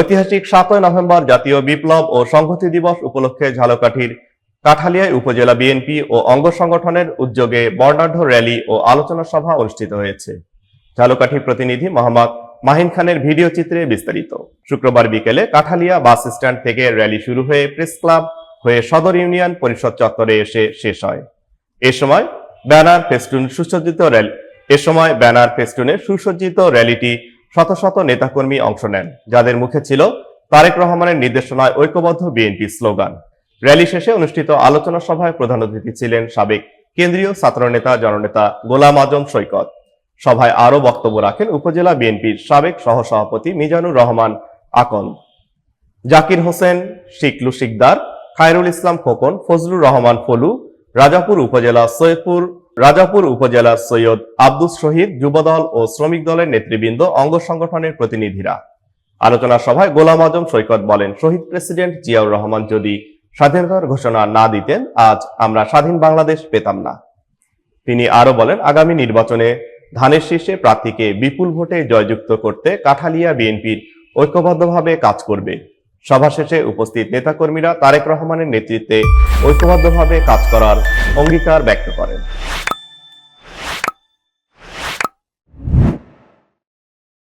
ঐতিহাসিক সাতই নভেম্বর জাতীয় বিপ্লব ও সংহতি দিবস উপলক্ষে ঝালকাঠির, কাঠালিয়ায় উপজেলা বিএনপি ও অঙ্গ সংগঠনের উদ্যোগে বর্ণাঢ্য র্যালি ও আলোচনা সভা অনুষ্ঠিত হয়েছে। ঝালকাঠি প্রতিনিধি মোহাম্মদ মাহিন খানের ভিডিও চিত্রে বিস্তারিত। শুক্রবার বিকেলে কাঠালিয়া বাস স্ট্যান্ড থেকে র্যালি শুরু হয়ে প্রেস ক্লাব হয়ে সদর ইউনিয়ন পরিষদ চত্বরে এসে শেষ হয়। এ সময় ব্যানার ফেস্টুন সুসজ্জিত র্যালি এ সময় ব্যানার ফেস্টুনে সুসজ্জিত র্যালিটি শত শত নেতাকর্মী অংশ নেন, যাদের মুখে ছিল তারেক রহমানের নির্দেশনায় ঐক্যবদ্ধ বিএনপি স্লোগান। র্যালি শেষে অনুষ্ঠিত আলোচনা সভায় প্রধান অতিথি ছিলেন সাবেক কেন্দ্রীয় ছাত্রনেতা, জননেতা গোলাম আজম সৈকত। সভায় আরও বক্তব্য রাখেন উপজেলা বিএনপির সাবেক সহসভাপতি মিজানুর রহমান আকন। জাকির হোসেন, শিকলু শিকদার, খায়রুল ইসলাম খোকন, ফজলুর রহমান ফলু, রাজাপুর উপজেলা সৈয়দপুর রাজাপুর উপজেলার সৈয়দ আব্দুস শহীদ যুবদল ও শ্রমিক দলের নেতৃবৃন্দ, অঙ্গ সংগঠনের প্রতিনিধিরা। আলোচনা সভায় গোলাম আজম সৈকত বলেন, শহীদ প্রেসিডেন্ট জিয়াউর রহমান যদি স্বাধীনতার ঘোষণা না দিতেন, আজ আমরা স্বাধীন বাংলাদেশ পেতাম না। তিনি আরও বলেন, আগামী নির্বাচনে ধানের শীর্ষে প্রার্থীকে বিপুল ভোটে জয়যুক্ত করতে কাঠালিয়া বিএনপির ঐক্যবদ্ধভাবে কাজ করবে। সভা শেষে উপস্থিত নেতাকর্মীরা তারেক রহমানের নেতৃত্বে ঐক্যবদ্ধভাবে কাজ করার অঙ্গীকার ব্যক্ত করেন।